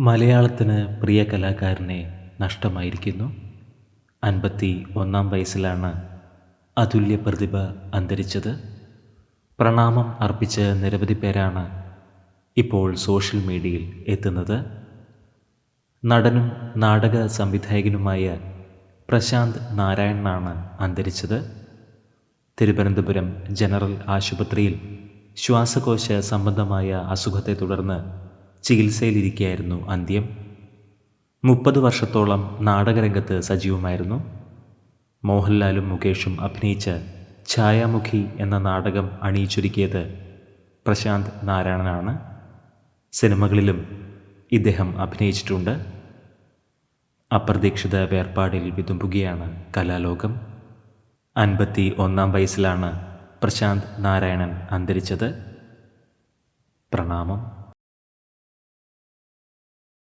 മലയാളത്തിന് പ്രിയ കലാകാരനെ നഷ്ടമായിരിക്കുന്നു. അൻപത്തി ഒന്നാം വയസ്സിലാണ് അതുല്യ പ്രതിഭ അന്തരിച്ചത്. പ്രണാമം അർപ്പിച്ച നിരവധി പേരാണ് ഇപ്പോൾ സോഷ്യൽ മീഡിയയിൽ എത്തുന്നത്. നടനും നാടക സംവിധായകനുമായ പ്രശാന്ത് നാരായണനാണ് അന്തരിച്ചത്. തിരുവനന്തപുരം ജനറൽ ആശുപത്രിയിൽ ശ്വാസകോശ സംബന്ധമായ അസുഖത്തെ തുടർന്ന് ചികിത്സയിലിരിക്കുകയായിരുന്നു അന്ത്യം. മുപ്പത് വർഷത്തോളം നാടകരംഗത്ത് സജീവമായിരുന്നു. മോഹൻലാലും മുകേഷും അഭിനയിച്ച ഛായാമുഖി എന്ന നാടകം അണിയിച്ചൊരുക്കിയത് പ്രശാന്ത് നാരായണനാണ്. സിനിമകളിലും ഇദ്ദേഹം അഭിനയിച്ചിട്ടുണ്ട്. അപ്രതീക്ഷിത വേർപാടിൽ വിതുമ്പുകയാണ് കലാലോകം. അൻപത്തി ഒന്നാം വയസ്സിലാണ് പ്രശാന്ത് നാരായണൻ അന്തരിച്ചത്. പ്രണാമം.